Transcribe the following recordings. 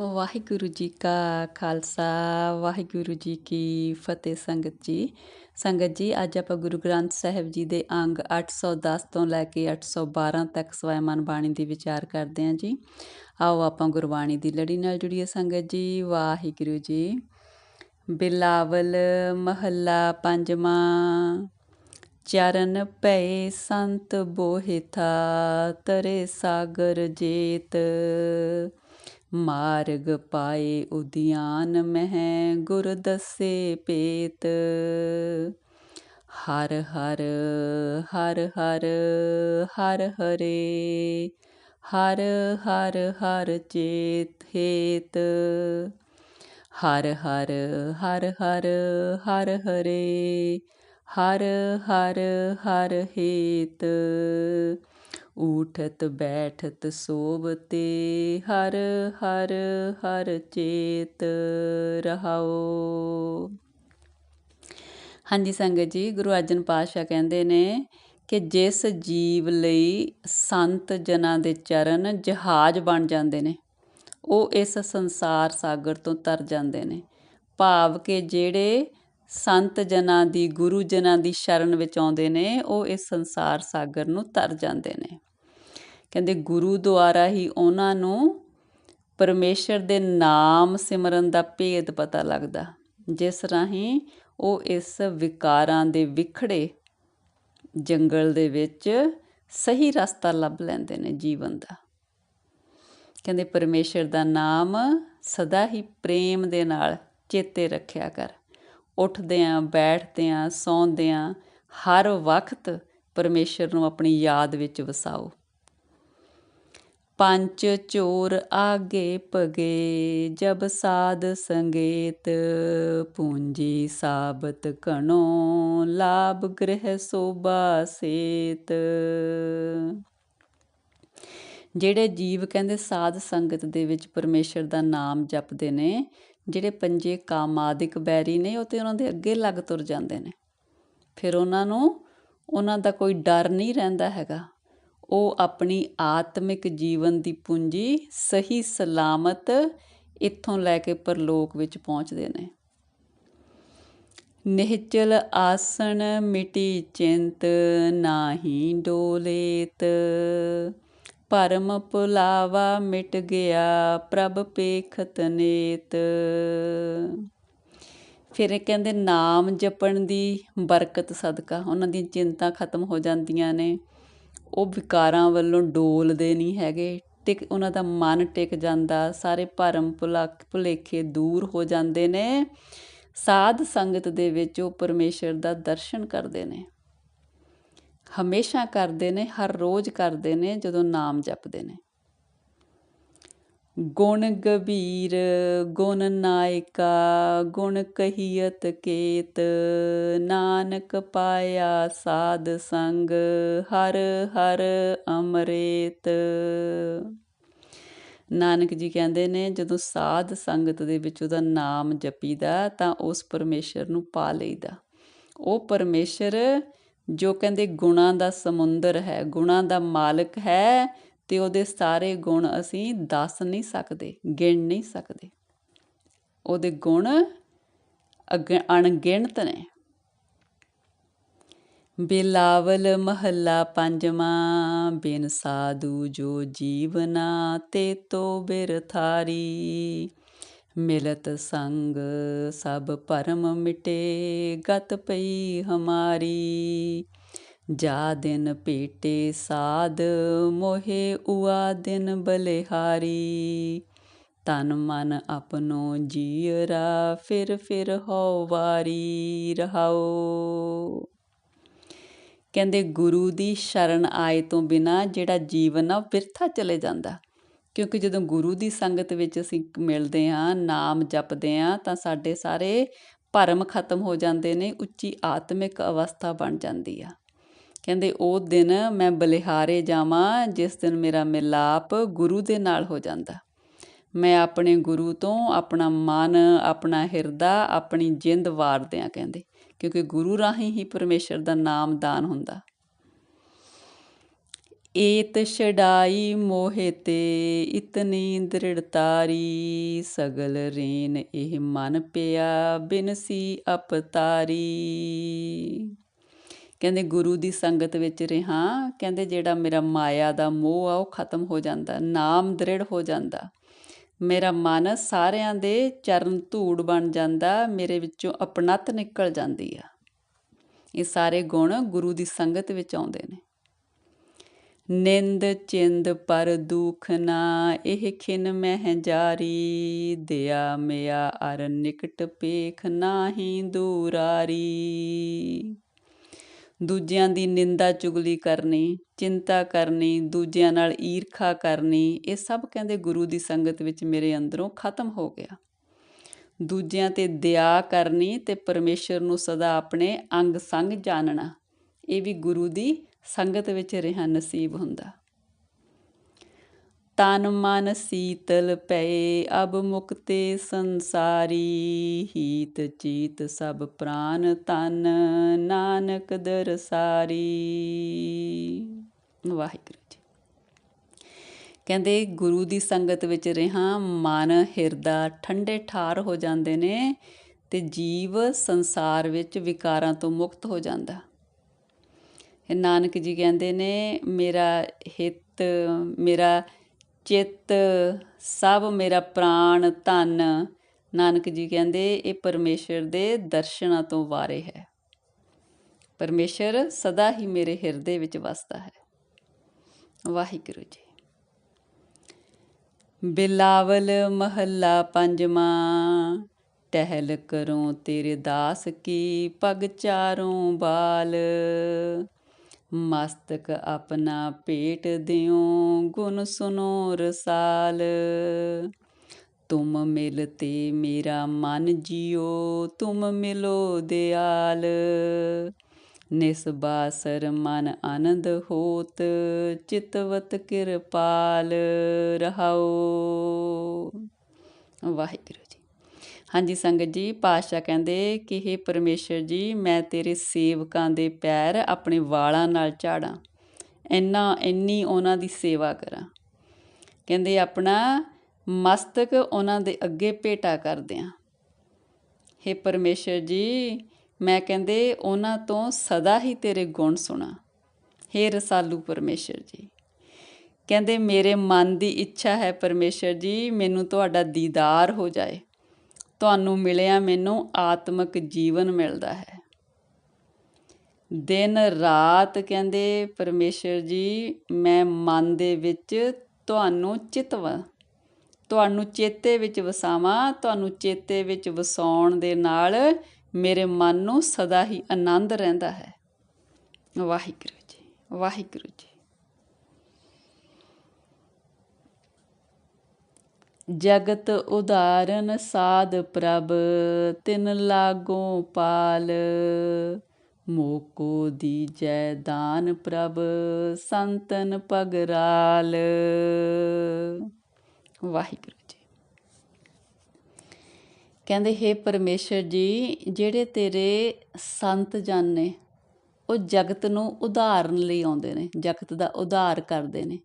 ਵਾਹਿਗੁਰੂ ਜੀ ਕਾ ਖਾਲਸਾ, ਵਾਹਿਗੁਰੂ ਜੀ ਕੀ ਫਤਿਹ ਸੰਗਤ ਜੀ। ਸੰਗਤ ਜੀ, ਅੱਜ ਆਪਾਂ ਗੁਰੂ ਗ੍ਰੰਥ ਸਾਹਿਬ ਜੀ ਦੇ ਅੰਗ 810 ਤੋਂ ਲੈ ਕੇ 812 ਤੱਕ ਸਵੈਮਨ ਬਾਣੀ ਦੀ ਵਿਚਾਰ ਕਰਦੇ ਹਾਂ ਜੀ। ਆਓ ਆਪਾਂ ਗੁਰਬਾਣੀ ਦੀ ਲੜੀ ਨਾਲ ਜੁੜੀਏ ਸੰਗਤ ਜੀ। ਵਾਹਿਗੁਰੂ ਜੀ। ਬਿਲਾਵਲ ਮਹੱਲਾ ਪੰਜਵਾਂ, ਚਰਨ ਪਏ ਸੰਤ ਬੋਹਿਥਾ ਤਰੇ ਸਾਗਰ ਜੇਤ। ਮਾਰਗ ਪਾਏ ਉਦਿਆਨ ਮਹਿ ਗੁਰ ਦਸੇ ਪੇਤ। ਹਰ ਹਰ ਹਰ ਹਰ ਹਰ ਹਰੇ, ਹਰ ਹਰ ਹਰ ਚੇਤ ਹੇਤ। ਹਰ ਹਰ ਹਰ ਹਰ ਹਰ ਹਰੇ, ਹਰ ਹਰ ਹਰ ਹੇਤ। ਊਠਤ ਬੈਠਤ ਸੋਬਤੇ ਹਰ ਹਰ ਹਰ ਚੇਤ ਰਹਾਓ। ਹਾਂਜੀ ਸੰਗਤ ਜੀ, ਗੁਰੂ ਅਰਜਨ ਪਾਤਸ਼ਾਹ ਕਹਿੰਦੇ ਨੇ ਕਿ ਜਿਸ ਜੀਵ ਲਈ ਸੰਤ ਜਨਾਂ ਦੇ ਚਰਨ ਜਹਾਜ਼ ਬਣ ਜਾਂਦੇ ਨੇ, ਉਹ ਇਸ ਸੰਸਾਰ ਸਾਗਰ ਤੋਂ ਤਰ ਜਾਂਦੇ ਨੇ। ਭਾਵ ਕਿ ਜਿਹੜੇ ਸੰਤ ਜਨਾਂ ਦੀ, ਗੁਰੂ ਜਨਾਂ ਦੀ ਸ਼ਰਨ ਵਿੱਚ ਆਉਂਦੇ ਨੇ, ਉਹ ਇਸ ਸੰਸਾਰ ਸਾਗਰ ਨੂੰ ਤਰ ਜਾਂਦੇ ਨੇ। ਕਹਿੰਦੇ ਗੁਰੂ ਦੁਆਰਾ ਹੀ ਉਹਨਾਂ ਨੂੰ ਪਰਮੇਸ਼ਰ ਦੇ ਨਾਮ ਸਿਮਰਨ ਦਾ ਭੇਦ ਪਤਾ ਲੱਗਦਾ। ਜਿਸ ਰਾਹੀਂ ਉਹ ਇਸ ਵਿਕਾਰਾਂ ਦੇ ਵਿਖੜੇ ਜੰਗਲ ਦੇ ਵਿੱਚ ਸਹੀ ਰਸਤਾ ਲੱਭ ਲੈਂਦੇ ਨੇ ਜੀਵਨ ਦਾ। ਕਹਿੰਦੇ ਪਰਮੇਸ਼ਰ ਦਾ ਨਾਮ ਸਦਾ ਹੀ ਪ੍ਰੇਮ ਦੇ ਨਾਲ ਚੇਤੇ ਰੱਖਿਆ ਕਰ। ਉੱਠਦੇ ਆਂ ਬੈਠਦੇ ਆਂ ਸੌਂਦੇ ਆਂ ਹਰ ਵਕਤ ਪਰਮੇਸ਼ਰ ਨੂੰ ਆਪਣੀ ਯਾਦ ਵਿੱਚ ਵਸਾਓ। ਪੰਚ ਚੋਰ ਆਗੇ ਪਗੇ ਜਬ ਸਾਧ ਸੰਗੇਤ ਪੂੰਜੀ ਸਾਬਤ ਘਣੋ, ਲਾਭ ਗ੍ਰਹਿ ਸੋਭਾ ਸੇਤ। ਜਿਹੜੇ ਜੀਵ ਕਹਿੰਦੇ ਸਾਧ ਸੰਗਤ ਦੇ ਵਿੱਚ ਪਰਮੇਸ਼ਰ ਦਾ ਨਾਮ ਜਪਦੇ ਨੇ, ਜਿਹੜੇ ਪੰਜੇ ਕਾਮਾਦਿਕ ਬੈਰੀ ਨੇ, ਉਹ ਤੇ ਉਹਨਾਂ ਦੇ ਅੱਗੇ ਲੱਗ ਤੁਰ ਜਾਂਦੇ ਨੇ। ਫਿਰ ਉਹਨਾਂ ਨੂੰ, ਉਹਨਾਂ ਦਾ ਕੋਈ ਡਰ ਨਹੀਂ ਰਹਿੰਦਾ ਹੈਗਾ। ਉਹ ਆਪਣੀ ਆਤਮਿਕ ਜੀਵਨ ਦੀ ਪੂੰਜੀ ਸਹੀ ਸਲਾਮਤ ਇੱਥੋਂ ਲੈ ਕੇ ਪਰਲੋਕ ਵਿੱਚ ਪਹੁੰਚਦੇ ਨੇ। ਨਿਹਚਲ ਆਸਣ ਮਿਟੀ ਚਿੰਤ ਨਾਹੀ ਡੋਲੇਤ। ਪਰਮ ਪੁਲਾਵਾ ਮਿਟ ਗਿਆ ਪ੍ਰਭ ਪੇਖਤ ਨੇਤ। ਫਿਰ ਕਹਿੰਦੇ ਨਾਮ ਜਪਣ ਦੀ ਬਰਕਤ ਸਦਕਾ। ਉਹਨਾਂ ਦੀ ਚਿੰਤਾ ਖਤਮ ਹੋ ਜਾਂਦੀਆਂ ਨੇ। ਉਹ ਵਿਕਾਰਾਂ ਵੱਲੋਂ ਡੋਲਦੇ ਨਹੀਂ ਹੈਗੇ। ਟਿਕ, ਉਹਨਾਂ ਦਾ ਮਨ ਟਿਕ ਜਾਂਦਾ। ਸਾਰੇ ਭਰਮ ਭੁਲੇਖੇ ਦੂਰ ਹੋ ਜਾਂਦੇ ਨੇ। ਸਾਧ ਸੰਗਤ ਦੇ ਵਿੱਚ ਉਹ ਪਰਮੇਸ਼ਰ ਦਾ ਦਰਸ਼ਨ ਕਰਦੇ ਨੇ। ਹਮੇਸ਼ਾ ਕਰਦੇ ਨੇ, ਹਰ ਰੋਜ਼ ਕਰਦੇ ਨੇ, ਜਦੋਂ ਨਾਮ ਜਪਦੇ ਨੇ। ਗੁਣ ਗਬੀਰ ਗੁਣ ਨਾਇਕਾ, ਗੁਣ ਕਹੀਤ ਕੇਤ, ਨਾਨਕ ਪਾਇਆ ਸਾਧ ਸੰਗ, ਹਰ ਹਰ ਅਮਰੇਤ। ਨਾਨਕ ਜੀ ਕਹਿੰਦੇ ਨੇ, ਜਦੋਂ ਸਾਧ ਸੰਗਤ ਦੇ ਵਿੱਚ ਉਹਦਾ ਨਾਮ ਜਪੀਦਾ, ਤਾਂ ਉਸ ਪਰਮੇਸ਼ਰ ਨੂੰ ਪਾ ਲਈਦਾ। ਉਹ ਪਰਮੇਸ਼ਰ ਜੋ ਕਹਿੰਦੇ ਗੁਣਾਂ ਦਾ ਸਮੁੰਦਰ ਹੈ, ਗੁਣਾਂ ਦਾ ਮਾਲਕ ਹੈ ਅਤੇ ਉਹਦੇ ਸਾਰੇ ਗੁਣ ਅਸੀਂ ਦੱਸ ਨਹੀਂ ਸਕਦੇ, ਗਿਣ ਨਹੀਂ ਸਕਦੇ। ਉਹਦੇ ਗੁਣ ਅਣਗਿਣਤ ਨੇ। ਬਿਲਾਵਲ ਮਹੱਲਾ ਪੰਜਵਾਂ, ਬਿਨ ਸਾਧੂ ਜੋ ਜੀਵਨਾ ਤੇ ਤੋ ਬਿਰਥਾਰੀ ਮਿਲਤ ਸੰਗ ਸਭ ਪਰਮ ਮਿਟੇ, ਗਤ ਪਈ ਹਮਾਰੀ। ਜਾ ਦਿਨ ਪੇਟੇ ਸਾਧ, ਮੋਹੇ ਉਆ ਦਿਨ ਬਲਿਹਾਰੀ। ਤਨ ਮਨ ਆਪਣੋ ਜੀਰਾ ਫਿਰ ਫਿਰ ਹੋ ਵਾਰੀ ਰਹਾਓ ਕਹਿੰਦੇ ਗੁਰੂ ਦੀ ਸ਼ਰਨ ਆਏ ਤੋਂ ਬਿਨਾ ਜਿਹੜਾ ਜੀਵਨ ਆ ਵਿਰਥਾ ਚਲੇ ਜਾਂਦਾ। ਕਿਉਂਕਿ ਜਦੋਂ ਗੁਰੂ ਦੀ ਸੰਗਤ ਵਿੱਚ ਅਸੀਂ ਮਿਲਦੇ ਹਾਂ, ਨਾਮ ਜਪਦੇ ਹਾਂ, ਤਾਂ ਸਾਡੇ ਸਾਰੇ ਭਰਮ ਖਤਮ ਹੋ ਜਾਂਦੇ ਨੇ, ਉੱਚੀ ਆਤਮਿਕ ਅਵਸਥਾ ਬਣ ਜਾਂਦੀ ਆ। ਕਹਿੰਦੇ ਉਹ ਦਿਨ ਮੈਂ ਬਲਿਹਾਰੇ ਜਾਵਾਂ, ਜਿਸ ਦਿਨ ਮੇਰਾ ਮਿਲਾਪ ਗੁਰੂ ਦੇ ਨਾਲ ਹੋ ਜਾਂਦਾ। ਮੈਂ ਆਪਣੇ ਗੁਰੂ ਤੋਂ ਆਪਣਾ ਮਨ, ਆਪਣਾ ਹਿਰਦਾ, ਆਪਣੀ ਜਿੰਦ ਵਾਰਦੇ ਆ ਕਹਿੰਦੇ, ਕਿਉਂਕਿ ਗੁਰੂ ਰਾਹੀਂ ਹੀ ਪਰਮੇਸ਼ਰ ਦਾ ਨਾਮ ਦਾਨ ਹੁੰਦਾ। ਏਤ ਛਡਾਈ ਮੋਹੇ ਤੇ ਇਤਨੀ ਦ੍ਰਿੜਤਾਰੀ ਸਗਲ ਰੇਨ ਇਹ ਮਨ ਪਿਆ ਬਿਨਸੀ ਅਪਤਾਰੀ। ਕਹਿੰਦੇ ਗੁਰੂ ਦੀ ਸੰਗਤ ਵਿੱਚ ਰਿਹਾ, ਕਹਿੰਦੇ ਜਿਹੜਾ ਮੇਰਾ ਮਾਇਆ ਦਾ ਮੋਹ ਆ, ਉਹ ਖਤਮ ਹੋ ਜਾਂਦਾ, ਨਾਮ ਦ੍ਰਿੜ ਹੋ ਜਾਂਦਾ। ਮੇਰਾ ਮਨ ਸਾਰਿਆਂ ਦੇ ਚਰਨ ਧੂੜ ਬਣ ਜਾਂਦਾ, ਮੇਰੇ ਵਿੱਚੋਂ ਅਪਣਤ ਨਿਕਲ ਜਾਂਦੀ ਆ। ਇਹ ਸਾਰੇ ਗੁਣ ਗੁਰੂ ਦੀ ਸੰਗਤ ਵਿੱਚ ਆਉਂਦੇ ਨੇ। ਨਿੰਦ ਚਿੰਦ ਪਰ ਦੁਖ ਨਾ, ਇਹ ਖਿਨ ਮਹਿ ਜਾਰੀ, ਦਿਆ ਮਿਆ ਅਰ ਨਿਕਟ ਪੇਖ ਨਾਹੀ ਦੂਰਾਰੀ। ਦੂਜਿਆਂ ਦੀ ਨਿੰਦਾ ਚੁਗਲੀ ਕਰਨੀ, ਚਿੰਤਾ ਕਰਨੀ, ਦੂਜਿਆਂ ਨਾਲ ਈਰਖਾ ਕਰਨੀ, ਇਹ ਸਭ ਕਹਿੰਦੇ ਗੁਰੂ ਦੀ ਸੰਗਤ ਵਿੱਚ ਮੇਰੇ ਅੰਦਰੋਂ ਖਤਮ ਹੋ ਗਿਆ। ਦੂਜਿਆਂ ਤੇ ਦਇਆ ਕਰਨੀ ਤੇ ਪਰਮੇਸ਼ਰ ਨੂੰ ਸਦਾ ਆਪਣੇ ਅੰਗ ਸੰਗ ਜਾਣਨਾ ਇਹ ਵੀ ਗੁਰੂ ਦੀ ਸੰਗਤ ਵਿੱਚ ਰਹਿਣਾ ਨਸੀਬ ਹੁੰਦਾ। ਤਨ ਮਨ ਸੀਤਲ ਪਏ, ਅਬ ਮੁਕਤੇ ਸੰਸਾਰੀ ਹੀਤ ਚੀਤ ਸਭ ਪ੍ਰਾਨ ਤਨ ਨਾਨਕ ਦਰਸਾਰੀ ਵਾਹਿਗੁਰੂ ਜੀ। ਕਹਿੰਦੇ ਗੁਰੂ ਦੀ ਸੰਗਤ ਵਿੱਚ ਰਹਾ, ਮਨ, ਹਿਰਦਾ ਠੰਡੇ ਠਾਰ ਹੋ ਜਾਂਦੇ ਨੇ ਤੇ ਜੀਵ ਸੰਸਾਰ ਵਿੱਚ ਵਿਕਾਰਾਂ ਤੋਂ ਮੁਕਤ ਹੋ ਜਾਂਦਾ। ਨਾਨਕ ਜੀ ਕਹਿੰਦੇ ਨੇ, ਮੇਰਾ ਹਿੱਤ, ਮੇਰਾ ਚਿੱਤ, ਸਭ ਮੇਰਾ ਪ੍ਰਾਣ ਧਨ। ਨਾਨਕ ਜੀ ਕਹਿੰਦੇ, ਇਹ ਪਰਮੇਸ਼ਰ ਦੇ ਦਰਸ਼ਨਾਂ ਤੋਂ ਵਾਰੇ ਹੈ। ਪਰਮੇਸ਼ਰ ਸਦਾ ਹੀ ਮੇਰੇ ਹਿਰਦੇ ਵਿੱਚ ਵਸਦਾ ਹੈ। ਵਾਹਿਗੁਰੂ ਜੀ। ਬਿਲਾਵਲ ਮਹੱਲਾ ਪੰਜਵਾਂ, ਟਹਿਲ ਕਰੋ ਤੇਰੇ ਦਾਸ ਕੀ ਪਗ ਚਾਰੋਂ ਬਾਲ। ਮਸਤਕ ਆਪਣਾ ਪੇਟ ਦਿਓ, ਗੁਣ ਸੁਨੋ ਰਸਾਲ। ਤੁਮ ਮਿਲਤੇ ਮੇਰਾ ਮਨ ਜਿਉ ਤੁਮ ਮਿਲੋ ਦਿਆਲ। ਨਿਸਬਾਸਰ ਮਨ ਆਨੰਦ ਹੋਤ, ਚਿਤਵਤ ਕਿਰਪਾਲ ਰਹਾਓ। ਵਾਹਿਗੁਰੂ ਜੀ ਹਾਂਜੀ ਸੰਗਤ ਜੀ ਪਾਤਸ਼ਾਹ ਕਹਿੰਦੇ ਕਿ हे ਪਰਮੇਸ਼ਰ ਜੀ ਮੈਂ ਤੇਰੇ ਸੇਵਕਾਂ ਦੇ ਪੈਰ ਆਪਣੇ ਵਾਲਾਂ ਨਾਲ ਝਾੜਾਂ ਇੰਨਾ ਇੰਨੀ ਉਹਨਾਂ ਦੀ ਸੇਵਾ ਕਰਾਂ ਕਹਿੰਦੇ ਆਪਣਾ ਮਸਤਕ ਉਹਨਾਂ ਦੇ ਅੱਗੇ ਭੇਟਾ ਕਰਦੇ ਆ हे ਪਰਮੇਸ਼ਰ ਜੀ ਮੈਂ ਕਹਿੰਦੇ ਉਹਨਾਂ ਤੋਂ ਸਦਾ ਹੀ ਤੇਰੇ ਗੁਣ ਸੁਣਾ हे ਰਸਾਲੂ ਪਰਮੇਸ਼ਰ ਜੀ ਕਹਿੰਦੇ ਮੇਰੇ ਮਨ ਦੀ ਇੱਛਾ ਹੈ ਪਰਮੇਸ਼ਰ ਜੀ ਮੈਨੂੰ ਤੁਹਾਡਾ ਦੀਦਾਰ ਹੋ ਜਾਏ ਤੁਹਾਨੂੰ ਮਿਲਿਆ ਮੈਨੂੰ ਆਤਮਿਕ ਜੀਵਨ ਮਿਲਦਾ ਹੈ। ਦਿਨ ਰਾਤ ਕਹਿੰਦੇ, ਪਰਮੇਸ਼ਰ ਜੀ, ਮੈਂ ਮਨ ਦੇ ਵਿੱਚ ਤੁਹਾਨੂੰ ਚਿਤਵਾ ਤੁਹਾਨੂੰ ਚੇਤੇ ਵਿੱਚ ਵਸਾਵਾਂ, ਤੁਹਾਨੂੰ ਚੇਤੇ ਵਿੱਚ ਵਸਾਉਣ ਦੇ ਨਾਲ ਮੇਰੇ ਮਨ ਨੂੰ ਸਦਾ ਹੀ ਆਨੰਦ ਰਹਿੰਦਾ ਹੈ। ਵਾਹਿਗੁਰੂ ਜੀ ਵਾਹਿਗੁਰੂ ਜੀ। ਜਗਤ ਉਦਾਰਨ ਸਾਧ ਪ੍ਰਭ, ਤਿਨ ਲਾਗੋ ਪਾਲ। ਮੋਕੋ ਦੀਜੈ ਦਾਨ ਪ੍ਰਭ, ਸੰਤਨ ਪਗਰਾਲ ਵਾਹਿਗੁਰੂ ਜੀ। ਕਹਿੰਦੇ, ਹੈ ਪਰਮੇਸ਼ਰ ਜੀ, ਜਿਹੜੇ ਤੇਰੇ ਸੰਤ ਜਨ ਨੇ, ਉਹ ਜਗਤ ਨੂੰ ਉਧਾਰਨ ਲਈ ਆਉਂਦੇ ਨੇ, ਜਗਤ ਦਾ ਉਧਾਰ ਕਰਦੇ ਨੇ।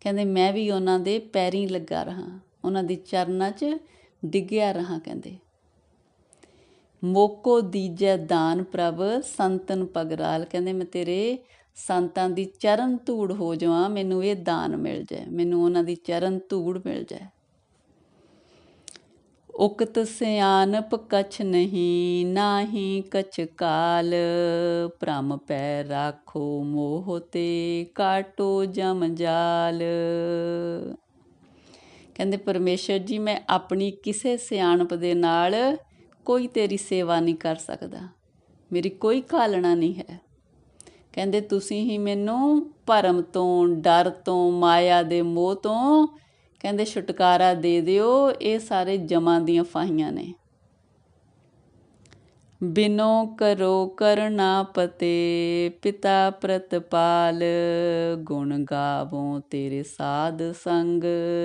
ਕਹਿੰਦੇ, ਮੈਂ ਵੀ ਉਹਨਾਂ ਦੇ ਪੈਰੀਂ ਲੱਗਾ ਰਹਾ। ਉਹਨਾਂ ਦੀ ਚਰਨਾਂ 'ਚ ਡਿੱਗਿਆ ਰਹਾ ਕਹਿੰਦੇ। ਮੋਕੋ ਦੀਜੈ ਦਾਨ ਪ੍ਰਭ, ਸੰਤਨ ਪਗਰਾਲ ਕਹਿੰਦੇ, ਮੈਂ ਤੇਰੇ ਸੰਤਾਂ ਦੀ ਚਰਨ ਧੂੜ ਹੋ ਜਾਵਾਂ, ਮੈਨੂੰ ਇਹ ਦਾਨ ਮਿਲ ਜਾਏ, ਮੈਨੂੰ ਉਹਨਾਂ ਦੀ ਚਰਨ ਧੂੜ ਮਿਲ ਜਾਏ। ਉਕਤ ਸਿਆਨਪ ਕਛ ਨਹੀਂ, ਨਾਹੀ ਕਛ ਕਾਲ, ਭ੍ਰਮ ਪੈ ਰਾਖੋ ਮੋਹ ਤੇ, ਕਾਟੋ ਜਮ ਜਾਲ। ਕਹਿੰਦੇ, ਪਰਮੇਸ਼ਰ ਜੀ, ਮੈਂ ਆਪਣੀ ਕਿਸੇ ਸਿਆਣਪ ਦੇ ਨਾਲ ਕੋਈ ਤੇਰੀ ਸੇਵਾ ਨਹੀਂ ਕਰ ਸਕਦਾ। ਮੇਰੀ ਕੋਈ ਕਾਲਣਾ ਨਹੀਂ ਹੈ। ਕਹਿੰਦੇ, ਤੁਸੀਂ ਹੀ ਮੈਨੂੰ ਭਰਮ ਤੋਂ, ਡਰ ਤੋਂ, ਮਾਇਆ ਦੇ ਮੋਹ ਤੋਂ, ਕਹਿੰਦੇ, ਛੁਟਕਾਰਾ ਦੇ ਦਿਓ। ਇਹ ਸਾਰੇ ਜਮਾਂ ਦੀਆਂ ਫਾਹੀਆਂ ਨੇ। ਬਿਨੋ ਕਰੋ ਕਰਨਾ ਪਤੇ, ਪਿਤਾ ਪ੍ਰਤਪਾਲ, ਗੁਣ ਗਾਵੋ ਤੇਰੇ ਸਾਧ ਸੰਗ,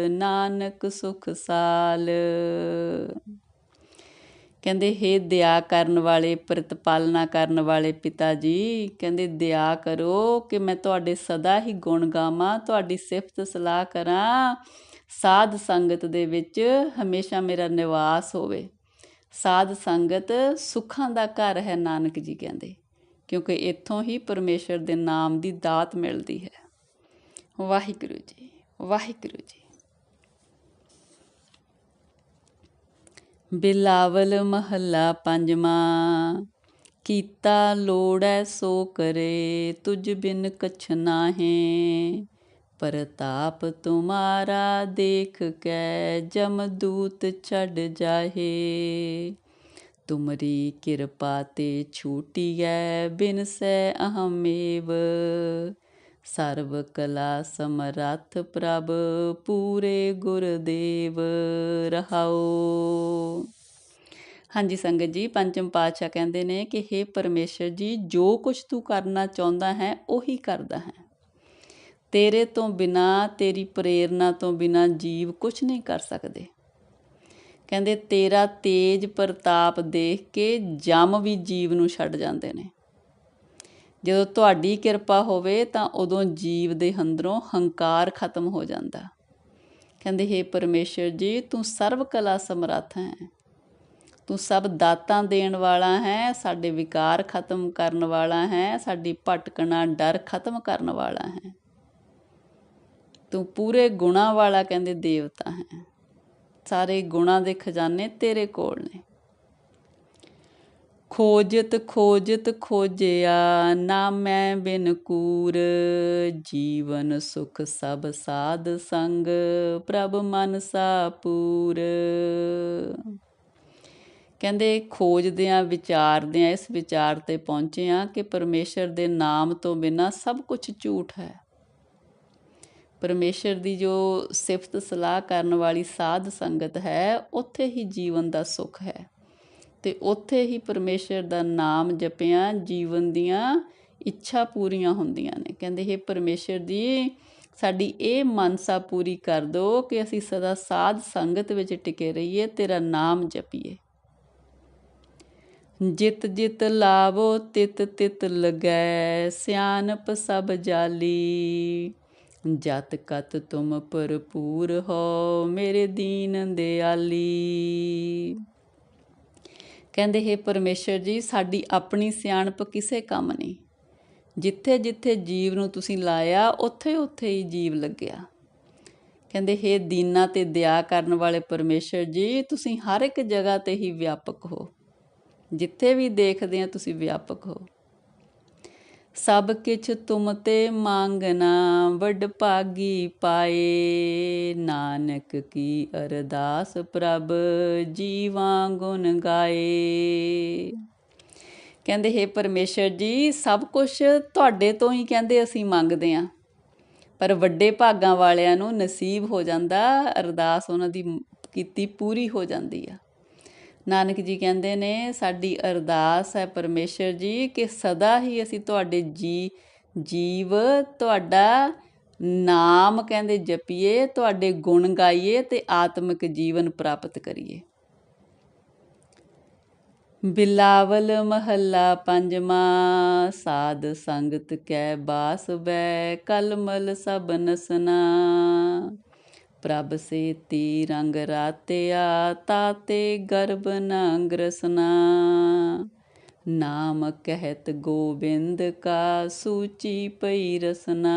ਨਾਨਕ ਸੁਖ ਸਾਲ। ਕਹਿੰਦੇ, ਹੇ ਦਇਆ ਕਰਨ ਵਾਲੇ ਪ੍ਰਤਪਾਲਨਾ ਕਰਨ ਵਾਲੇ ਪਿਤਾ ਜੀ, ਕਹਿੰਦੇ ਦਇਆ ਕਰੋ ਕਿ ਮੈਂ ਤੁਹਾਡੇ ਸਦਾ ਹੀ ਗੁਣ ਗਾਵਾਂ, ਤੁਹਾਡੀ ਸਿਫਤ ਸਲਾਹ ਕਰਾਂ। ਸਾਧ ਸੰਗਤ ਦੇ ਵਿੱਚ ਹਮੇਸ਼ਾ ਮੇਰਾ ਨਿਵਾਸ ਹੋਵੇ। ਸਾਧ ਸੰਗਤ ਸੁੱਖਾਂ ਦਾ ਘਰ ਹੈ ਨਾਨਕ ਜੀ ਕਹਿੰਦੇ, ਕਿਉਂਕਿ ਇੱਥੋਂ ਹੀ ਪਰਮੇਸ਼ਰ ਦੇ ਨਾਮ ਦੀ ਦਾਤ ਮਿਲਦੀ ਹੈ। ਵਾਹਿਗੁਰੂ ਜੀ ਵਾਹਿਗੁਰੂ ਜੀ। ਬਿਲਾਵਲ ਮਹੱਲਾ ਪੰਜਵਾਂ, ਕੀਤਾ ਲੋੜੈ ਸੋ ਕਰੇ, ਤੁਝ ਬਿਨ ਕਛ ਨਾਹੀ। ਪ੍ਰਤਾਪ ਤੁਮਾਰਾ ਦੇਖ ਕੈ ਜਮਦੂਤ ਛੱਡ ਜਾਹੇ। ਤੁਮਰੀ ਕਿਰਪਾ ਤੇ ਛੂਟੀਐ ਬਿਨ ਸੈ ਅਹਮੇਵ। ਸਰਵ ਕਲਾ ਸਮਰੱਥ ਪ੍ਰਭ ਪੂਰੇ ਗੁਰਦੇਵ ਰਹਾਓ ਹਾਂਜੀ ਸੰਗਤ ਜੀ, ਪੰਚਮ ਪਾਤਸ਼ਾਹ ਕਹਿੰਦੇ ਨੇ ਕਿ हे ਪਰਮੇਸ਼ਰ ਜੀ, ਜੋ ਕੁਝ ਤੂੰ ਕਰਨਾ ਚਾਹੁੰਦਾ ਹੈ, ਉਹੀ ਕਰਦਾ ਹੈ। ਤੇਰੇ ਤੋਂ ਬਿਨਾ, ਤੇਰੀ ਪ੍ਰੇਰਣਾ ਤੋਂ ਬਿਨਾ ਜੀਵ ਕੁਝ ਨਹੀਂ ਕਰ ਸਕਦੇ। ਕਹਿੰਦੇ, ਤੇਰਾ ਤੇਜ ਪ੍ਰਤਾਪ ਦੇਖ ਕੇ ਜਮ ਵੀ ਜੀਵ ਨੂੰ ਛੱਡ ਜਾਂਦੇ ਨੇ। ਜਦੋਂ ਤੁਹਾਡੀ ਕਿਰਪਾ ਹੋਵੇ ਤਾਂ ਉਦੋਂ ਜੀਵ ਦੇ ਅੰਦਰੋਂ ਹੰਕਾਰ ਖਤਮ ਹੋ ਜਾਂਦਾ। ਕਹਿੰਦੇ हे ਪਰਮੇਸ਼ਰ ਜੀ, ਤੂੰ ਸਰਵ ਕਲਾ ਸਮਰੱਥ ਹੈ। ਤੂੰ ਸਭ ਦਾਤਾਂ ਦੇਣ ਵਾਲਾ ਹੈ, ਸਾਡੇ ਵਿਕਾਰ ਖਤਮ ਕਰਨ ਵਾਲਾ ਹੈ, ਸਾਡੀ ਭਟਕਣਾ ਡਰ ਖਤਮ ਕਰਨ ਵਾਲਾ ਹੈ। ਤੂੰ ਪੂਰੇ ਗੁਣਾ ਵਾਲਾ ਕਹਿੰਦੇ ਦੇਵਤਾ ਹੈ। ਸਾਰੇ ਗੁਣਾ ਦੇ ਖਜ਼ਾਨੇ ਤੇਰੇ ਕੋਲ ਨੇ। ਖੋਜਤ ਖੋਜਤ, ਖੋਜਿਆ ਨਾ ਮੈਂ ਬਿਨ ਕੂਰ। ਜੀਵਨ ਸੁਖ ਸਭ ਸਾਧ ਸੰਗ, ਪ੍ਰਭ ਮਨ ਸਾਪੂਰ ਕਹਿੰਦੇ ਖੋਜਦੇ ਆ ਵਿਚਾਰਦੇ ਆ ਇਸ ਵਿਚਾਰ ਤੇ ਪਹੁੰਚੇ ਆ ਕਿ ਪਰਮੇਸ਼ਰ ਦੇ ਨਾਮ ਤੋਂ ਬਿਨਾ ਸਭ ਕੁਝ ਝੂਠ ਹੈ। ਪਰਮੇਸ਼ਰ ਦੀ ਜੋ ਸਿਫਤ ਸਲਾਹ ਕਰਨ ਵਾਲੀ ਸਾਧ ਸੰਗਤ ਹੈ, ਉੱਥੇ ਹੀ ਜੀਵਨ ਦਾ ਸੁੱਖ ਹੈ। ਤੇ ਉੱਥੇ ਹੀ ਪਰਮੇਸ਼ਰ ਦਾ ਨਾਮ ਜਪਿਆ, ਜੀਵਨ ਦੀਆਂ ਇੱਛਾ ਪੂਰੀਆਂ ਹੁੰਦੀਆਂ ਨੇ। ਕਹਿੰਦੇ ਇਹ ਪਰਮੇਸ਼ਰ ਦੀ ਸਾਡੀ ਇਹ ਮਨਸਾ ਪੂਰੀ ਕਰ ਦੋ ਕਿ ਅਸੀਂ ਸਦਾ ਸਾਧ ਸੰਗਤ ਵਿੱਚ ਟਿਕੇ ਰਹੀਏ, ਤੇਰਾ ਨਾਮ ਜਪੀਏ। ਜਿਤ ਜਿਤ ਲਾਵੋ, ਤਿਤ ਤਿਤ ਲਗੈ ਸਿਆਨਪ ਸਭ ਜਾਲੀ। ਜਤ ਕਤ ਤੁਮ ਭਰਪੂਰ ਹੋ ਮੇਰੇ ਦੀਨ ਦਿਆਲੀ। ਕਹਿੰਦੇ, ਹੈ ਪਰਮੇਸ਼ਰ ਜੀ, ਸਾਡੀ ਆਪਣੀ ਸਿਆਣਪ ਕਿਸੇ ਕੰਮ ਨਹੀਂ। ਜਿੱਥੇ ਜਿੱਥੇ ਜੀਵ ਨੂੰ ਤੁਸੀਂ ਲਾਇਆ, ਉੱਥੇ ਉੱਥੇ ਹੀ ਜੀਵ ਲੱਗਿਆ। ਕਹਿੰਦੇ, ਹੈ ਦੀਨਾ ਤੇ ਦਇਆ ਕਰਨ ਵਾਲੇ ਪਰਮੇਸ਼ਰ ਜੀ, ਤੁਸੀਂ ਹਰ ਇੱਕ ਜਗ੍ਹਾ ਤੇ ਹੀ ਵਿਆਪਕ ਹੋ। ਜਿੱਥੇ ਵੀ ਦੇਖਦੇ ਆ, ਤੁਸੀਂ ਵਿਆਪਕ ਹੋ। ਸਭ ਕਿਛ ਤੁਮ ਤੇ ਮੰਗਣਾ, ਵੱਡ ਭਾਗੀ ਪਾਏ। ਨਾਨਕ ਕੀ ਅਰਦਾਸ ਪ੍ਰਭ, ਜੀਵਾਂ ਗੁਣ ਗਾਏ। ਕਹਿੰਦੇ, ਹੈ ਪਰਮੇਸ਼ਰ ਜੀ, ਸਭ ਕੁਝ ਤੁਹਾਡੇ ਤੋਂ ਹੀ ਕਹਿੰਦੇ ਅਸੀਂ ਮੰਗਦੇ ਆ। ਪਰ ਵੱਡੇ ਭਾਗਾਂ ਵਾਲਿਆਂ ਨੂੰ ਨਸੀਬ ਹੋ ਜਾਂਦਾ, ਅਰਦਾਸ ਉਹਨਾਂ ਦੀ ਕੀਤੀ ਪੂਰੀ ਹੋ ਜਾਂਦੀ ਆ। ਨਾਨਕ ਜੀ ਕਹਿੰਦੇ ਨੇ, ਸਾਡੀ ਅਰਦਾਸ ਹੈ ਪਰਮੇਸ਼ਰ ਜੀ ਕਿ ਸਦਾ ਹੀ ਅਸੀਂ ਤੁਹਾਡੇ ਜੀ, ਜੀਵ ਤੁਹਾਡਾ ਨਾਮ ਕਹਿੰਦੇ ਜਪੀਏ, ਤੁਹਾਡੇ ਗੁਣ ਗਾਈਏ ਤੇ ਆਤਮਿਕ ਜੀਵਨ ਪ੍ਰਾਪਤ ਕਰੀਏ। ਬਿਲਾਵਲ ਮਹੱਲਾ ਪੰਜਵਾਂ, ਸਾਧ ਸੰਗਤ ਕੈ ਬਾਸ ਬੈ, ਕਲਮਲ ਸਭ ਨਸਨਾ। ਪ੍ਰਭ ਤੀ ਰੰਗ ਰਾਤਿਆ, ਤਾਤੇ ਗਰਭ ਨ ਗ੍ਰਸਨਾ। ਨਾਮ ਕਹਿਤ ਗੋਬਿੰਦ ਕਾ ਸੂਚੀ ਪਈ ਰਸਨਾ।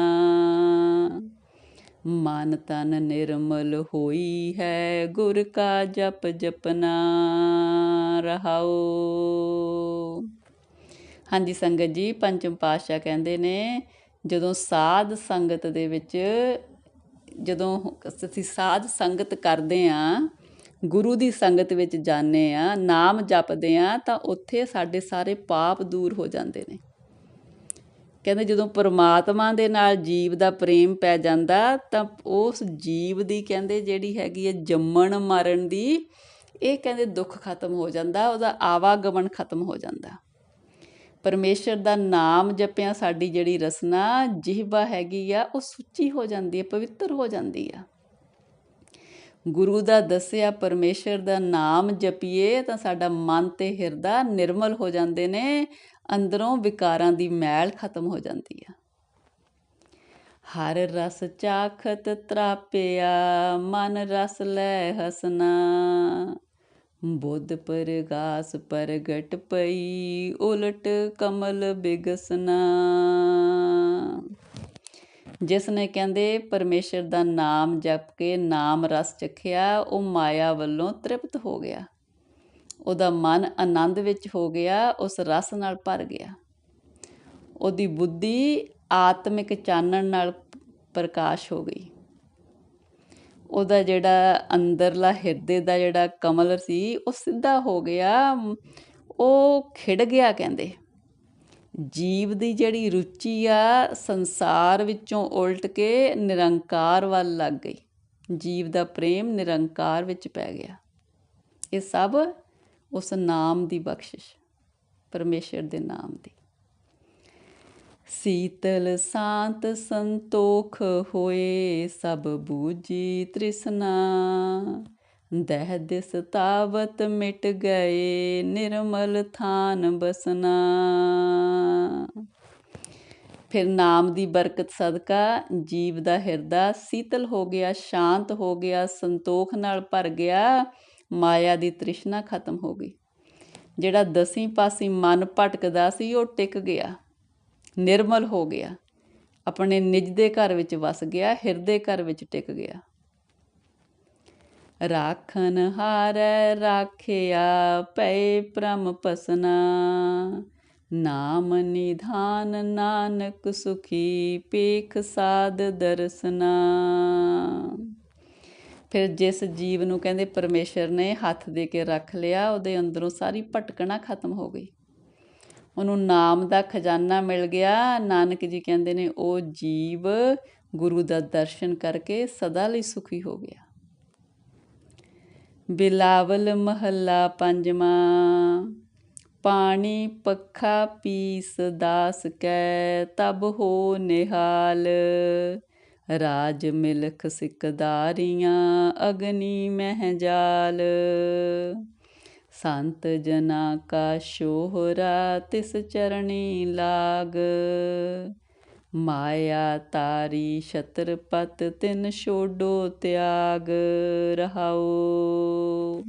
ਮਨ ਤਨ ਨਿਰਮਲ ਹੋਈ ਹੈ, ਗੁਰ ਕਾ ਜਪ ਜਪਨਾ। ਰਹਾਓ ਹਾਂਜੀ, ਸੰਗਤ ਜੀ, ਪੰਚਮ ਪਾਤਸ਼ਾਹ ਕਹਿੰਦੇ ਨੇ, ਜਦੋਂ ਸਾਧ ਸੰਗਤ ਦੇ ਵਿੱਚ ਜਦੋਂ ਅਸੀਂ ਸਾਧ ਸੰਗਤ ਕਰਦੇ ਹਾਂ ਗੁਰੂ ਦੀ ਸੰਗਤ ਵਿੱਚ ਜਾਂਦੇ ਹਾਂ ਨਾਮ ਜਪਦੇ ਹਾਂ ਤਾਂ ਉੱਥੇ ਸਾਡੇ ਸਾਰੇ ਪਾਪ ਦੂਰ ਹੋ ਜਾਂਦੇ ਨੇ। ਕਹਿੰਦੇ ਜਦੋਂ ਪਰਮਾਤਮਾ ਦੇ ਨਾਲ ਜੀਵ ਦਾ ਪ੍ਰੇਮ ਪੈ ਜਾਂਦਾ, ਤਾਂ ਉਸ ਜੀਵ ਦੀ ਕਹਿੰਦੇ ਜਿਹੜੀ ਹੈਗੀ ਹੈ ਜੰਮਣ ਮਰਨ ਦੀ, ਇਹ ਕਹਿੰਦੇ ਦੁੱਖ ਖਤਮ ਹੋ ਜਾਂਦਾ, ਉਹਦਾ ਆਵਾਗਮਨ ਖਤਮ ਹੋ ਜਾਂਦਾ। ਪਰਮੇਸ਼ਰ ਦਾ ਨਾਮ ਜਪਿਆ, ਸਾਡੀ ਜਿਹੜੀ ਰਸਨਾ ਜਿਹਬਾ ਹੈਗੀ ਆ, ਉਹ ਸੁੱਚੀ ਹੋ ਜਾਂਦੀ ਹੈ ਪਵਿੱਤਰ ਹੋ ਜਾਂਦੀ ਆ। ਗੁਰੂ ਦਾ ਦੱਸਿਆ, ਪਰਮੇਸ਼ਰ ਦਾ ਨਾਮ ਜਪੀਏ, ਤਾਂ ਸਾਡਾ ਮਨ ਤੇ ਹਿਰਦਾ ਨਿਰਮਲ ਹੋ ਜਾਂਦੇ ਨੇ, ਅੰਦਰੋਂ ਵਿਕਾਰਾਂ ਦੀ ਮੈਲ ਖਤਮ ਹੋ ਜਾਂਦੀ ਆ। ਹਰ ਰਸ ਚਾਖਤ ਤਰਾਪਿਆ, ਮਨ ਰਸ ਲੈ ਹਸਨਾ। ਬੁੱਧ ਪਰਗਾਸ ਪ੍ਰਗਟ ਪਈ, ਉਲਟ ਕਮਲ ਬਿਗਸਨਾ। ਜਿਸ ਨੇ ਕਹਿੰਦੇ, ਪਰਮੇਸ਼ਰ ਦਾ ਨਾਮ ਜਪ ਕੇ ਨਾਮ ਰਸ ਚਖਿਆ, ਉਹ ਮਾਇਆ ਵੱਲੋਂ ਤ੍ਰਿਪਤ ਹੋ ਗਿਆ। ਉਹਦਾ ਮਨ ਆਨੰਦ ਵਿੱਚ ਹੋ ਗਿਆ, ਉਸ ਰਸ ਨਾਲ ਭਰ ਗਿਆ। ਉਹਦੀ ਬੁੱਧੀ ਆਤਮਿਕ ਚਾਨਣ ਨਾਲ ਪ੍ਰਕਾਸ਼ ਹੋ ਗਈ। ਉਹਦਾ ਜਿਹੜਾ ਅੰਦਰਲਾ ਹਿਰਦੇ ਦਾ ਜਿਹੜਾ ਕਮਲ ਸੀ, ਉਹ ਸਿੱਧਾ ਹੋ ਗਿਆ। ਉਹ ਖਿੜ ਗਿਆ ਕਹਿੰਦੇ। ਜੀਵ ਦੀ ਜਿਹੜੀ ਰੁਚੀ ਆ, ਸੰਸਾਰ ਵਿੱਚੋਂ ਉਲਟ ਕੇ ਨਿਰੰਕਾਰ ਵੱਲ ਲੱਗ ਗਈ। ਜੀਵ ਦਾ ਪ੍ਰੇਮ ਨਿਰੰਕਾਰ ਵਿੱਚ ਪੈ ਗਿਆ। ਇਹ ਸਭ ਉਸ ਨਾਮ ਦੀ ਬਖਸ਼ਿਸ਼, ਪਰਮੇਸ਼ਰ ਦੇ ਨਾਮ ਦੀ। ਸੀਤਲ ਸ਼ਾਂਤ ਸੰਤੋਖ ਹੋਏ, ਸਭ ਬੂਜੀ ਤ੍ਰਿਸ਼ਨਾ। ਦਹਿ ਦਿਸ ਤਾਵਤ ਮਿਟ ਗਏ, ਨਿਰਮਲ ਥਾਨ ਬਸਨਾ। ਫਿਰ ਨਾਮ ਦੀ ਬਰਕਤ ਸਦਕਾ, ਜੀਵ ਦਾ ਹਿਰਦਾ ਸੀਤਲ ਹੋ ਗਿਆ, ਸ਼ਾਂਤ ਹੋ ਗਿਆ, ਸੰਤੋਖ ਨਾਲ ਭਰ ਗਿਆ, ਮਾਇਆ ਦੀ ਤ੍ਰਿਸ਼ਨਾ ਖਤਮ ਹੋ ਗਈ। ਜਿਹੜਾ ਦਸੀਂ ਪਾਸੀ ਮਨ ਭਟਕਦਾ ਸੀ, ਉਹ ਟਿਕ ਗਿਆ। ਨਿਰਮਲ ਹੋ ਗਿਆ। ਆਪਣੇ ਨਿਜ ਦੇ ਘਰ ਵਿੱਚ ਵਸ ਗਿਆ, ਹਿਰਦੇ ਘਰ ਵਿੱਚ ਟਿਕ ਗਿਆ। ਰਾਖਨ ਹਾਰੈ ਰਾਖਿਆ ਪੈ ਪ੍ਰਮ ਪਸਨਾ। ਨਾਮ ਨਿਧਾਨ ਨਾਨਕ ਸੁਖੀ ਪੇਖ ਸਾਧ ਦਰਸਨਾ। ਫਿਰ ਜਿਸ ਜੀਵ ਨੂੰ ਕਹਿੰਦੇ ਪਰਮੇਸ਼ਰ ਨੇ ਹੱਥ ਦੇ ਕੇ ਰੱਖ ਲਿਆ, ਉਹਦੇ ਅੰਦਰੋਂ ਸਾਰੀ ਭਟਕਣਾ ਖਤਮ ਹੋ ਗਈ। ਉਹਨੂੰ ਨਾਮ ਦਾ ਖਜ਼ਾਨਾ ਮਿਲ ਗਿਆ। ਨਾਨਕ ਜੀ ਕਹਿੰਦੇ ਨੇ, ਉਹ ਜੀਵ ਗੁਰੂ ਦਾ ਦਰਸ਼ਨ ਕਰਕੇ ਸਦਾ ਲਈ ਸੁਖੀ ਹੋ ਗਿਆ। ਬਿਲਾਵਲ ਮਹੱਲਾ ਪੰਜਵਾਂ, ਪਾਣੀ ਪੱਖਾ ਪੀਸ ਦਾਸ ਕੈ, ਤਬ ਹੋ ਨਿਹਾਲ। ਰਾਜ ਮਿਲਖ ਸਿਕਦਾਰੀਆਂ ਅਗਨੀ ਮਹਿ ਜਾਲ। ਸੰਤ ਜਨਾ ਕਾ ਸ਼ੋਹਰਾ ਤਿਸ ਚਰਣੀ ਲਾਗ। ਮਾਇਆ ਤਾਰੀ ਛਤਰਪਤ ਤਿਨ ਛੋਡੋ ਤਿਆਗ ਰਹਾਓ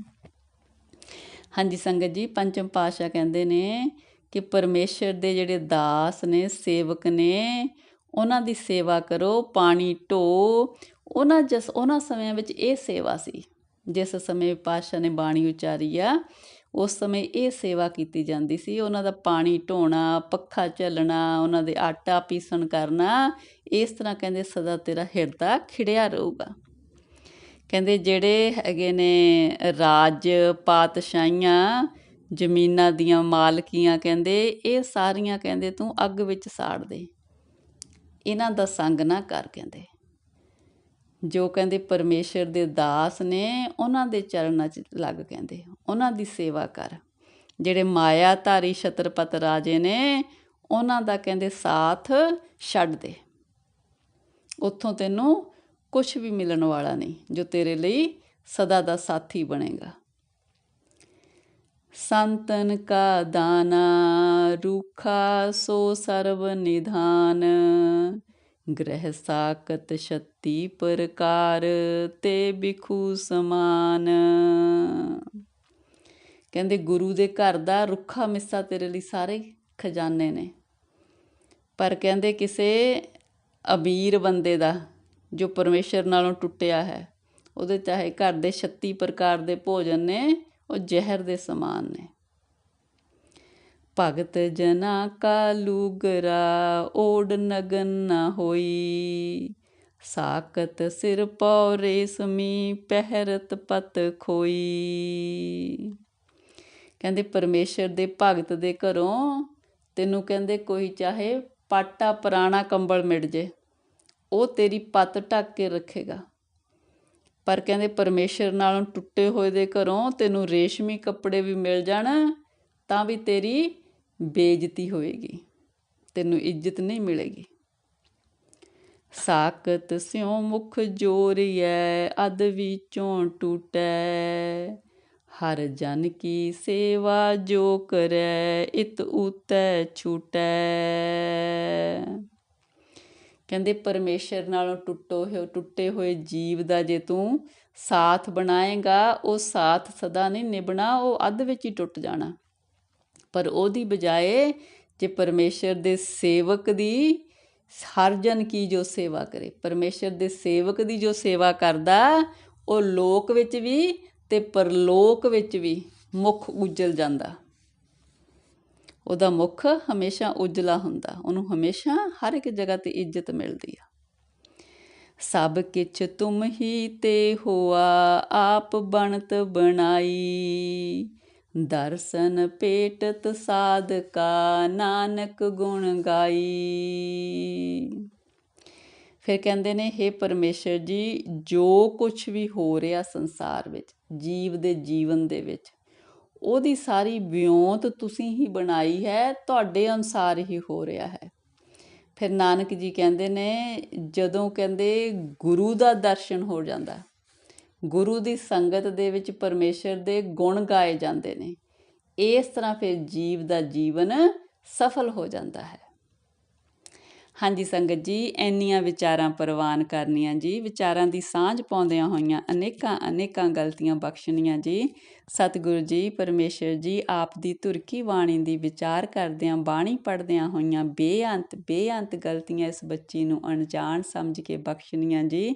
ਹਾਂਜੀ ਸੰਗਤ ਜੀ, ਪੰਚਮ ਪਾਸ਼ਾ ਕਹਿੰਦੇ ਨੇ ਕਿ ਪਰਮੇਸ਼ਰ ਦੇ ਜਿਹੜੇ ਦਾਸ ਨੇ, ਸੇਵਕ ਨੇ, ਉਹਨਾਂ ਦੀ ਸੇਵਾ ਕਰੋ, ਪਾਣੀ ਢੋ। ਉਹਨਾਂ ਜਸ, ਉਹਨਾਂ ਸਮਿਆਂ ਵਿੱਚ ਇਹ ਸੇਵਾ ਸੀ। ਜਿਸ ਸਮੇਂ ਪਾਸ਼ਾ ਨੇ ਬਾਣੀ ਉਚਾਰੀ ਆ ਉਸ ਸਮੇਂ ਇਹ ਸੇਵਾ ਕੀਤੀ ਜਾਂਦੀ ਸੀ। ਉਹਨਾਂ ਦਾ ਪਾਣੀ ਢੋਣਾ, ਪੱਖਾ ਚੱਲਣਾ, ਉਹਨਾਂ ਦੇ ਆਟਾ ਪੀਸਣ ਕਰਨਾ, ਇਸ ਤਰ੍ਹਾਂ ਕਹਿੰਦੇ ਸਦਾ ਤੇਰਾ ਹਿਰਦਾ ਖਿੜਿਆ ਰਹੂਗਾ। ਕਹਿੰਦੇ ਜਿਹੜੇ ਹੈਗੇ ਨੇ ਰਾਜ ਪਾਤਸ਼ਾਹੀਆਂ, ਜ਼ਮੀਨਾਂ ਦੀਆਂ ਮਾਲਕੀਆਂ ਕਹਿੰਦੇ, ਇਹ ਸਾਰੀਆਂ ਕਹਿੰਦੇ ਤੂੰ ਅੱਗ ਵਿੱਚ ਸਾੜ ਦੇ। ਇਹਨਾਂ ਦਾ ਸੰਗ ਨਾ ਕਰ ਕਹਿੰਦੇ। ਜੋ ਕਹਿੰਦੇ ਪਰਮੇਸ਼ਰ ਦੇ ਦਾਸ ਨੇ, ਉਹਨਾਂ ਦੇ ਚਰਨਾਂ 'ਚ ਲੱਗ ਕਹਿੰਦੇ, ਉਹਨਾਂ ਦੀ ਸੇਵਾ ਕਰ। ਜਿਹੜੇ ਮਾਇਆ ਧਾਰੀ ਛਤਰਪਤ ਰਾਜੇ ਨੇ, ਉਹਨਾਂ ਦਾ ਕਹਿੰਦੇ ਸਾਥ ਛੱਡ ਦੇ। ਉੱਥੋਂ ਤੈਨੂੰ ਕੁਝ ਵੀ ਮਿਲਣ ਵਾਲਾ ਨਹੀਂ, ਜੋ ਤੇਰੇ ਲਈ ਸਦਾ ਦਾ ਸਾਥੀ ਬਣੇਗਾ। ਸੰਤਨ ਕਾ ਦਾਨਾ ਰੂਖਾ ਸੋ ਸਰਬ ਨਿਧਾਨ। ਗ੍ਰਹਿ ਸਾਕਤ ਛੱਤੀ ਪ੍ਰਕਾਰ ਤੇ ਬਿਖੂ ਸਮਾਨ। ਕਹਿੰਦੇ, ਗੁਰੂ ਦੇ ਘਰ ਦਾ ਰੁੱਖਾ ਮਿੱਸਾ ਤੇਰੇ ਲਈ ਸਾਰੇ ਖਜ਼ਾਨੇ ਨੇ। ਪਰ ਕਹਿੰਦੇ, ਕਿਸੇ ਅਬੀਰ ਬੰਦੇ ਦਾ ਜੋ ਪਰਮੇਸ਼ਰ ਨਾਲੋਂ ਟੁੱਟਿਆ ਹੈ, ਉਹਦੇ ਚਾਹੇ ਘਰ ਦੇ 36 ਪ੍ਰਕਾਰ ਦੇ ਭੋਜਨ ਨੇ, ਉਹ ਜ਼ਹਿਰ ਦੇ ਸਮਾਨ ਨੇ। ਭਗਤ ਜਨਾ ਕਾ ਲੂਗਰਾ, ਓੜ ਨਗਨ ਨਾ ਹੋਈ। ਸਾਕਤ ਸਿਰ ਪਉ ਰੇਸ਼ਮੀ ਪਹਿਰਤ ਪਤ ਖੋਈ। ਕਹਿੰਦੇ ਪਰਮੇਸ਼ਰ ਦੇ ਭਗਤ ਦੇ ਘਰੋਂ ਤੈਨੂੰ ਕਹਿੰਦੇ ਕੋਈ ਚਾਹੇ ਪਾਟਾ ਪੁਰਾਣਾ ਕੰਬਲ ਮਿਲ ਜੇ, ਉਹ ਤੇਰੀ ਪੱਤ ਢੱਕ ਕੇ ਰੱਖੇਗਾ। ਪਰ ਕਹਿੰਦੇ ਪਰਮੇਸ਼ਰ ਨਾਲੋਂ ਟੁੱਟੇ ਹੋਏ ਦੇ ਘਰੋਂ ਤੈਨੂੰ ਰੇਸ਼ਮੀ ਕੱਪੜੇ ਵੀ ਮਿਲ ਜਾਣ, ਤਾਂ ਵੀ ਤੇਰੀ ਬੇਇੱਜ਼ਤੀ ਹੋਏਗੀ, ਤੈਨੂੰ ਇੱਜ਼ਤ ਨਹੀਂ ਮਿਲੇਗੀ। ਸਾਕਤ ਸਿਉ ਮੁਖ ਜੋਰੀਐ ਅਦ ਵਿੱਚੋਂ ਟੂਟੈ। ਹਰ ਜਨ ਕੀ ਸੇਵਾ ਜੋ ਕਰੈ, ਇਤ ਉਤੈ ਛੂਟੈ। ਕਹਿੰਦੇ ਪਰਮੇਸ਼ਰ ਨਾਲੋਂ ਟੁੱਟੋ ਹੋਏ, ਟੁੱਟੇ ਹੋਏ ਜੀਵ ਦਾ ਜੇ ਤੂੰ ਸਾਥ ਬਣਾਏਗਾ, ਉਹ ਸਾਥ ਸਦਾ ਨਹੀਂ ਨਿਭਣਾ, ਉਹ ਅੱਧ ਵਿੱਚ ਹੀ ਟੁੱਟ ਜਾਣਾ। ਪਰ ਉਹਦੀ ਬਜਾਏ ਜੇ ਪਰਮੇਸ਼ਰ ਦੇ ਸੇਵਕ ਦੀ ਹਰ ਜਨ ਕੀ ਜੋ ਸੇਵਾ ਕਰੇ, ਪਰਮੇਸ਼ਰ ਦੇ ਸੇਵਕ ਦੀ ਜੋ ਸੇਵਾ ਕਰਦਾ, ਉਹ ਲੋਕ ਵਿੱਚ ਵੀ ਤੇ ਪਰਲੋਕ ਵਿੱਚ ਵੀ ਮੁਖ ਉਜਲ ਜਾਂਦਾ। ਉਹਦਾ ਮੁਖ ਹਮੇਸ਼ਾ ਉਜਲਾ ਹੁੰਦਾ, ਉਹਨੂੰ ਹਮੇਸ਼ਾ ਹਰ ਇੱਕ ਜਗ੍ਹਾ ਤੇ ਇੱਜ਼ਤ ਮਿਲਦੀ ਆ। ਸਭ ਕਿਛ ਤੁਮ ਹੀ ਤੇ ਹੋਆ, ਆਪ ਬਣਤ ਬਣਾਈ। ਦਰਸ਼ਨ ਪੇਟਤ ਸਾਧਕਾ ਨਾਨਕ ਗੁਣ ਗਾਈ। ਫਿਰ ਕਹਿੰਦੇ ਨੇ हे ਪਰਮੇਸ਼ਰ ਜੀ, ਜੋ ਕੁਝ ਵੀ ਹੋ ਰਿਹਾ ਸੰਸਾਰ ਵਿੱਚ, ਜੀਵ ਦੇ ਜੀਵਨ ਦੇ ਵਿੱਚ, ਉਹਦੀ ਸਾਰੀ ਵਿਉਂਤ ਤੁਸੀਂ ਹੀ ਬਣਾਈ ਹੈ, ਤੁਹਾਡੇ ਅਨੁਸਾਰ ਹੀ ਹੋ ਰਿਹਾ ਹੈ। ਫਿਰ ਨਾਨਕ ਜੀ ਕਹਿੰਦੇ ਨੇ, ਜਦੋਂ ਕਹਿੰਦੇ ਗੁਰੂ ਦਾ ਦਰਸ਼ਨ ਹੋ ਜਾਂਦਾ ਗੁਰੂ ਦੀ ਸੰਗਤ ਦੇ ਵਿੱਚ ਪਰਮੇਸ਼ਰ ਦੇ ਗੁਣ ਗਾਏ ਜਾਂਦੇ ਨੇ। ਇਸ ਤਰ੍ਹਾਂ ਫਿਰ ਜੀਵ ਦਾ ਜੀਵਨ ਸਫਲ ਹੋ ਜਾਂਦਾ ਹੈ। ਹਾਂਜੀ ਸੰਗਤ ਜੀ, ਇੰਨੀਆਂ ਵਿਚਾਰਾਂ ਪ੍ਰਵਾਨ ਕਰਨੀਆਂ ਜੀ, ਵਿਚਾਰਾਂ ਦੀ ਸਾਂਝ ਪਾਉਂਦਿਆਂ ਹੋਈਆਂ ਅਨੇਕਾਂ ਅਨੇਕਾਂ ਗਲਤੀਆਂ ਬਖਸ਼ਣੀਆਂ ਜੀ। ਸਤਿਗੁਰੂ ਜੀ, ਪਰਮੇਸ਼ਰ ਜੀ, ਆਪ ਦੀ ਤੁਰਕੀ ਬਾਣੀ ਦੀ ਵਿਚਾਰ ਕਰਦਿਆਂ, ਬਾਣੀ ਪੜਦਿਆਂ ਹੋਈਆਂ ਬੇਅੰਤ ਬੇਅੰਤ ਗਲਤੀਆਂ ਇਸ ਬੱਚੀ ਨੂੰ ਅਣਜਾਣ ਸਮਝ ਕੇ ਬਖਸ਼ਣੀਆਂ ਜੀ।